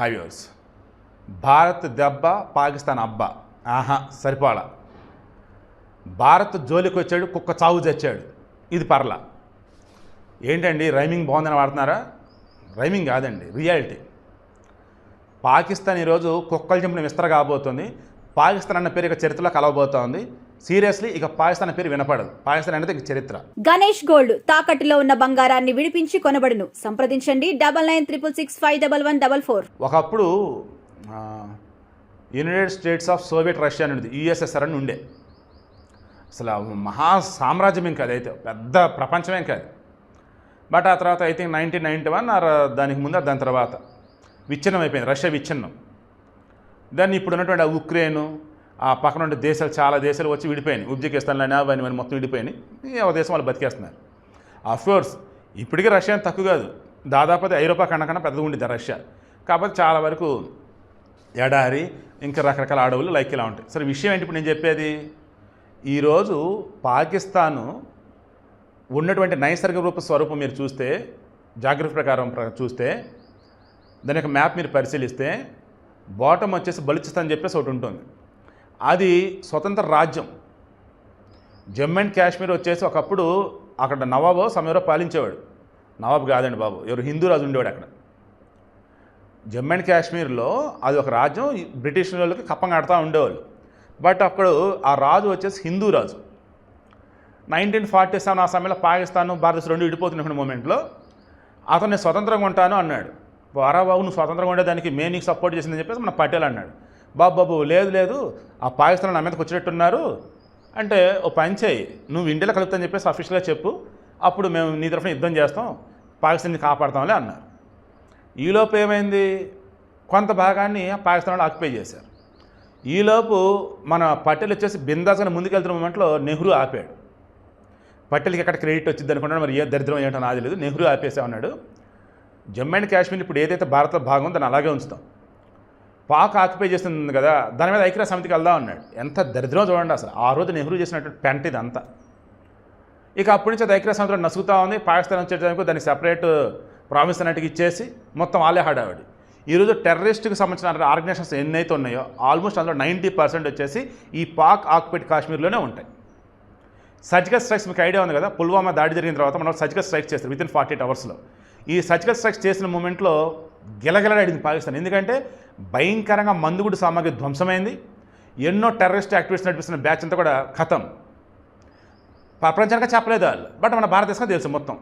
Highways Bharat దెబ్బ పాకిస్తాన్ అబ్బా. ఆహా సరిపోలా. భారత్ జోలికి వచ్చాడు కుక్క చావు చచ్చాడు ఇది పర్లా. ఏంటండి రైమింగ్ బాగుందని వాడుతున్నారా? రైమింగ్ కాదండి రియాలిటీ పాకిస్తాన్ ఈరోజు కుక్కలు చంపిన విస్తర కాబోతుంది. పాకిస్తాన్ అన్న పేరు ఇక చరిత్రలో కలవబోతోంది. సీరియస్లీ ఇక పాకిస్తాన్ పేరు వినపడదు. పాకిస్తాన్ అనేది ఇక చరిత్ర. గణేష్ గోల్డ్ తాకట్టులో ఉన్న బంగారాన్ని విడిపించి కొనబడును. సంప్రదించండి. Double nine triple six five double one double four. ఒకప్పుడు United States of Soviet Russia అనేది యుఎస్ఎస్ఆర్ అని ఉండే. అసలు మహా సామ్రాజ్యం ఇంకా అదైతే పెద్ద ప్రపంచమేం కాదు బట్ ఆ తర్వాత I think nineteen ninety one దానికి ముందు దాని తర్వాత విచ్ఛిన్నం అయిపోయింది రష్యా విచ్ఛిన్నం. దాన్ని ఇప్పుడు ఉన్నటువంటి ఆ ఉక్రెయిన్ ఆ పక్కన ఉండే దేశాలు చాలా దేశాలు వచ్చి విడిపోయినాయి. ఉజ్బెకిస్తాన్లోనే అవన్నీ మొత్తం విడిపోయినాయి. ఏ దేశం వాళ్ళు బతికేస్తున్నారు. అఫ్కోర్స్ ఇప్పటికీ రష్యా తక్కువ కాదు. దాదాపు అది ఐరోపా కన్నా కన్నా పెద్దగా ఉండిద్ది రష్యా. కాబట్టి చాలా వరకు ఎడారి ఇంకా రకరకాల అడవులు లైక్ ఇలా ఉంటాయి. సరే విషయం ఏంటి ఇప్పుడు నేను చెప్పేది? ఈరోజు పాకిస్తాను ఉన్నటువంటి నైసర్గిక రూప స్వరూపం మీరు చూస్తే జాగ్రత్త ప్రకారం చూస్తే దాని యొక్క మ్యాప్ మీరు పరిశీలిస్తే బాటమ్ వచ్చేసి బలుచిస్తాన్ అని చెప్పేసి ఒకటి ఉంటుంది. అది స్వతంత్ర రాజ్యం. జమ్మూ అండ్ కాశ్మీర్ వచ్చేసి ఒకప్పుడు అక్కడ నవాబు సమయంలో పాలించేవాడు. నవాబు కాదండి బాబు ఎవరు హిందూ రాజు ఉండేవాడు అక్కడ. జమ్మూ అండ్ కాశ్మీర్లో అది ఒక రాజ్యం ఈ బ్రిటిష్ వాళ్ళకి కప్పం కడతా ఉండేవాళ్ళు. బట్ అప్పుడు ఆ రాజు వచ్చేసి హిందూ రాజు. నైన్టీన్ ఫార్టీ సెవెన్ ఆ సమయంలో పాకిస్తాన్ భారతదేశం రెండు విడిపోతున్న మూమెంట్లో అతను నేను స్వతంత్రంగా ఉంటాను అన్నాడు. వారా బాబు నువ్వు స్వతంత్రంగా ఉండేదానికి మేము నీకు సపోర్ట్ చేసిందని చెప్పేసి మన పటేల్ అన్నాడు. బాబు బాబు లేదు లేదు ఆ పాకిస్తాన్ నా మీదకి వచ్చేటట్టున్నారు అంటే ఓ పని చేయి నువ్వు ఇండియాలో కలుపుతాని చెప్పేసి అఫీషియల్గా చెప్పు. అప్పుడు మేము నీ తరఫున యుద్ధం చేస్తాం పాకిస్తాన్ని కాపాడతాంలే అన్నారు. ఈలోపు ఏమైంది? కొంత భాగాన్ని పాకిస్తాన్ ఆక్యుపై చేశారు. ఈలోపు మన పటేల్ వచ్చేసి బిందాసని ముందుకెళ్తున్న మూమెంట్లో నెహ్రూ ఆపాడు. పటేల్కి ఎక్కడ క్రెడిట్ వచ్చింది అనుకున్నాడు మరి ఏ దరిద్రం ఏంటో నాది లేదు నెహ్రూ ఆపేసా ఉన్నాడు జమ్మూ అండ్ కాశ్మీర్ ఇప్పుడు ఏదైతే భారత్లో భాగం దాన్ని అలాగే ఉంచుతాం. పాక్ ఆక్యుపై చేస్తుంది కదా దాని మీద ఐక్యరాజ్య సమితికి వెళ్దాం అన్నాడు. ఎంత దరిద్రం చూడండి అసలు. ఆ రోజు నెహ్రూ చేసినటువంటి పెంట ఇదంతా. ఇక అప్పటి నుంచి అది ఐక్యరాజ్య సమితిలో నసుగుతూ ఉంది. పాకిస్తాన్ వచ్చేటప్పుడు దానికి సెపరేట్ ప్రామిస్ అన్నట్టుగా ఇచ్చేసి మొత్తం వాళ్ళే హడావిడి. ఈరోజు టెర్రరిస్ట్కి సంబంధించిన ఆర్గనైజేషన్స్ ఎన్నైతే ఉన్నాయో ఆల్మోస్ట్ అందులో నైంటీ పర్సెంట్ వచ్చేసి ఈ పాక్ ఆక్యుపైడ్ కాశ్మీర్లోనే ఉంటాయి. సర్జికల్ స్ట్రైక్స్ మీకు ఐడియా ఉంది కదా పుల్వామా దాడి జరిగిన తర్వాత మనం సర్జికల్ స్ట్రైక్స్ చేస్తారు విత్ ఇన్ ఫార్టీ ఎయిట్ అవర్స్లో ఈ సర్జికల్ స్ట్రైక్స్ చేసిన మూమెంట్లో గిలగిలలాడింది పాకిస్తాన్. ఎందుకంటే భయంకరంగా మందుగుడి సామాగ్రి ధ్వంసమైంది. ఎన్నో టెర్రరిస్ట్ యాక్టివిటీస్ నడిపిస్తున్న బ్యాచ్ అంతా కూడా ఖతం. ప్రపంచానికి చెప్పలేదు వాళ్ళు. బట్ మన భారతదేశం తెలుసు మొత్తం.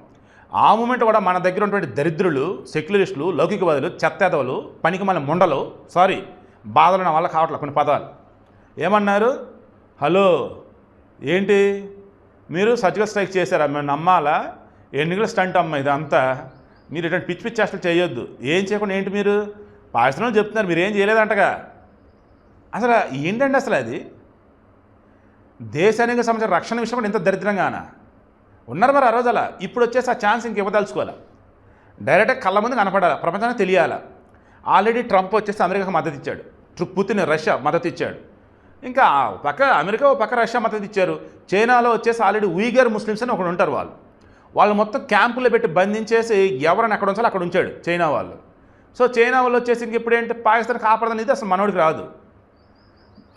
ఆ మూమెంట్ కూడా మన దగ్గర ఉన్నటువంటి దరిద్రులు సెక్యులరిస్టులు లౌకికవాదులు చెత్తేదవులు పనికి మన ముండలు సారీ బాధలు నా వల్ల కావట్లేదు కొన్ని పదాలు. ఏమన్నారు? హలో ఏంటి? మీరు సర్జికల్ స్ట్రైక్ చేశారా? మేము నమ్మాలా? ఎన్నికల స్టంట్ అమ్మ ఇదంతా? మీరు ఇటువంటి పిచ్చి పిచ్చి చేష్టలు చేయొద్దు. ఏం చేయకుండా ఏంటి మీరు? పాకిస్తాన్లో చెప్తున్నారు మీరు ఏం చేయలేదంటగా. అసలు ఏంటండి అసలు అది? దేశానికి సంబంధించిన రక్షణ విషయం కూడా ఇంత దరిద్రంగానా. ఉన్నారు మరి ఆ రోజు అలా ఇప్పుడు వచ్చేసి ఆ ఛాన్స్ ఇంక ఇవ్వదలుచుకోవాలి? డైరెక్ట్గా కళ్ళ ముందు కనపడాలి? ప్రపంచానికి తెలియాలా? ఆల్రెడీ ట్రంప్ వచ్చేసి అమెరికాకు మద్దతు ఇచ్చాడు. పుతిన్ రష్యా మద్దతు ఇచ్చాడు. ఇంకా పక్క అమెరికా ఓ పక్క రష్యా మద్దతు ఇచ్చారు. చైనాలో వచ్చేసి ఆల్రెడీ ఉయిగర్ ముస్లిమ్స్ అని ఒకడు ఉంటారు వాళ్ళు. వాళ్ళు మొత్తం క్యాంపులో పెట్టి బంధించేసి ఎవరైనా ఎక్కడ ఉంచాలో అక్కడ ఉంచాడు చైనా వాళ్ళు. సో చైనా వాళ్ళు వచ్చేసి ఇంక ఇప్పుడు ఏంటి? పాకిస్తాన్ కాపాడదని ఇది అసలు మనోడికి రాదు.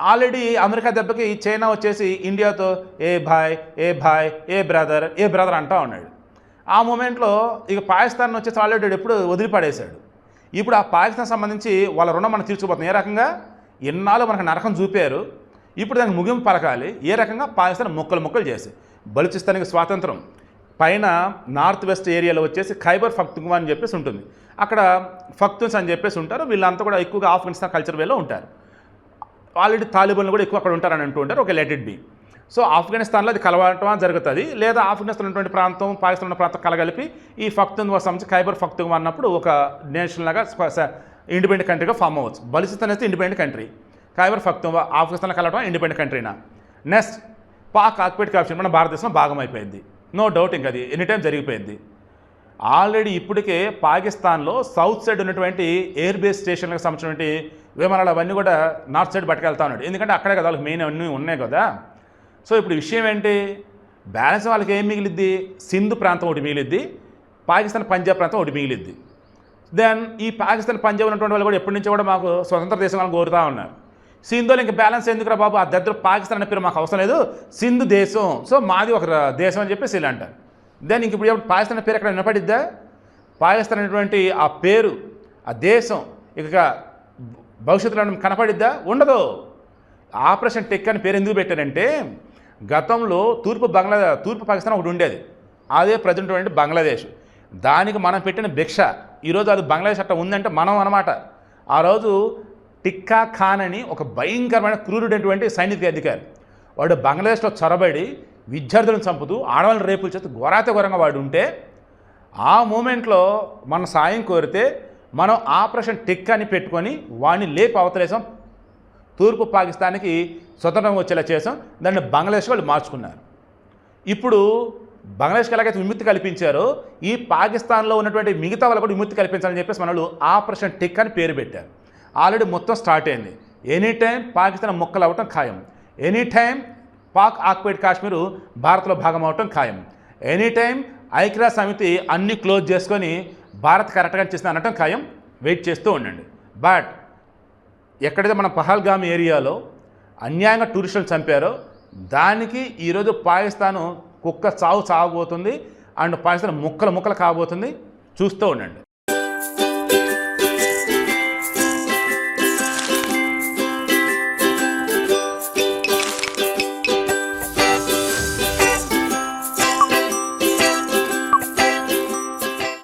ఆల్రెడీ అమెరికా దెబ్బకి చైనా వచ్చేసి ఇండియాతో ఏ భాయ్ ఏ భాయ్ ఏ బ్రదర్ ఏ బ్రదర్ అంటా ఉన్నాడు. ఆ మూమెంట్లో ఇక పాకిస్తాన్ వచ్చేసి ఆల్రెడీ ఎప్పుడు వదిలిపడేశాడు. ఇప్పుడు ఆ పాకిస్తాన్ సంబంధించి వాళ్ళ రుణం మనం తీర్చుకుపోతాం ఏ రకంగా? ఎన్నాళ్ళు మనకు నరకం చూపారు. ఇప్పుడు దానికి ముగింపు పలకాలి. ఏ రకంగా? పాకిస్తాన్ ముక్కలు ముక్కలు చేసి. బలుచిస్తానికి స్వాతంత్రం. పైన నార్త్ వెస్ట్ ఏరియాలో వచ్చేసి ఖైబర్ ఫక్తుంగ్వా అని చెప్పేసి ఉంటుంది. అక్కడ ఫక్తున్స్ అని చెప్పేసి ఉంటారు. వీళ్ళంతా కూడా ఎక్కువగా ఆఫ్ఘనిస్తాన్ కల్చర్ వేలో ఉంటారు. ఆల్రెడీ తాలిబన్లు కూడా ఎక్కువ అక్కడ ఉంటారని అంటూ ఉంటారు. ఒక లెటెడ్ బి సో ఆఫ్ఘనిస్తాన్లో అది కలవటం జరుగుతుంది. లేదా ఆఫ్ఘనిస్తాన్ ఉన్నటువంటి ప్రాంతం పాకిస్తాన్ ఉన్న ప్రాంతం కలగలిపి ఈ ఫక్తుంగ్వా సంబంధించి ఖైబర్ ఫక్తుంగ్వా అన్నప్పుడు ఒక నేషనల్గా లాగా ఇండిపెండెంట్ కంట్రీగా ఫామ్ అవ్వచ్చు. బలిసిస్తాన్ అయితే ఇండిపెండెంట్ కంట్రీ ఖైబర్ ఫక్తుంగ్వా ఆఫ్ఘనిస్తాన్ కలవడం ఇండిపెండెంట్ కంట్రీనా నెక్స్ట్ పాక్ ఆక్యుపేట్ కాప్షన్ మన భారతదేశంలో భాగం అయిపోయింది నో డౌట్ ఇంకా అది. ఎనీ టైం జరిగిపోయింది. ఆల్రెడీ ఇప్పటికే పాకిస్తాన్లో సౌత్ సైడ్ ఉన్నటువంటి ఎయిర్ బేస్ స్టేషన్లకు సంబంధించినటువంటి విమానాలు అవన్నీ కూడా నార్త్ సైడ్ పట్టుకెళ్తా ఉన్నాడు. ఎందుకంటే అక్కడే కదా వాళ్ళకి మెయిన్ అన్నీ ఉన్నాయి కదా. సో ఇప్పుడు విషయం ఏంటి? బ్యాలెన్స్ వాళ్ళకి ఏం మిగిలిద్ది? సింధు ప్రాంతం ఒకటి మిగిలిద్ది. పాకిస్తాన్ పంజాబ్ ప్రాంతం ఒకటి మిగిలిద్ది. దెన్ ఈ పాకిస్తాన్ పంజాబ్ ఉన్నటువంటి వాళ్ళు కూడా ఎప్పటి నుంచో కూడా మాకు స్వతంత్ర దేశం వాళ్ళని కోరుతూ ఉన్నారు. సింధులో ఇంకా బ్యాలెన్స్ ఎందుకురా బాబు? ఆ దగ్గర పాకిస్తాన్ అనే పేరు మాకు అవసరం లేదు. సింధు దేశం. సో మాది ఒక దేశం అని చెప్పేసి ఇలా అంటారు దెన్ ఇంక ఇప్పుడు పాకిస్తాన్ పేరు ఎక్కడ వినపడిద్దా పాకిస్తాన్ అనేటువంటి ఆ పేరు ఆ దేశం ఇక భవిష్యత్తులో కనపడిద్దా? ఉండదు. ఆపరేషన్ టెక్ అని పేరు ఎందుకు పెట్టారంటే గతంలో తూర్పు బంగ్లా తూర్పు పాకిస్తాన్ ఒకటి ఉండేది. అదే ప్రజెంట్ అంటే బంగ్లాదేశ్. దానికి మనం పెట్టిన భిక్ష. ఈరోజు అది బంగ్లాదేశ్ అట్ట ఉందంటే మనం అనమాట. ఆ రోజు టిక్కా ఖాన్ అని ఒక భయంకరమైన క్రూరుడైనటువంటి సైనిక అధికారి. వాడు బంగ్లాదేశ్లో చొరబడి విద్యార్థులను చంపుతూ ఆడవాళ్ళని రేపుల చేత ఘోరాత ఘోరంగా వాడు ఉంటే ఆ మూమెంట్లో మన సాయం కోరితే మనం ఆపరేషన్ టిక్ అని పెట్టుకొని వాడిని లేపి అవతలేసాం. తూర్పు పాకిస్తాన్కి స్వతంత్రం వచ్చేలా చేసాం. దాన్ని బంగ్లాదేశ్ వాళ్ళు మార్చుకున్నారు. ఇప్పుడు బంగ్లాదేశ్కి ఎలాగైతే విముక్తి కల్పించారో ఈ పాకిస్తాన్లో ఉన్నటువంటి మిగతా వాళ్ళు కూడా విముక్తి కల్పించాలని చెప్పేసి మనలు ఆపరేషన్ టిక్ అని పేరు పెట్టారు. ఆల్రెడీ మొత్తం స్టార్ట్ అయింది. ఎనీ టైం పాకిస్తాన్ ముక్కలు అవ్వటం ఖాయం. Any time Pak occupied Kashmir భారత్లో భాగం అవటం ఖాయం. ఎనీ టైం ఐక్యరాజ్య సమితి అన్ని క్లోజ్ చేసుకొని భారత్ కరెక్ట్గా చేసింది అనటం ఖాయం. వెయిట్ చేస్తూ ఉండండి. బట్ ఎక్కడైతే మన పహల్గామ్ ఏరియాలో అన్యాయంగా టూరిస్టులు చంపారో దానికి ఈరోజు పాకిస్తాను కుక్క చావు చావబోతుంది అండ్ పాకిస్తాన్ ముక్కలు ముక్కలు కాబోతుంది. చూస్తూ ఉండండి.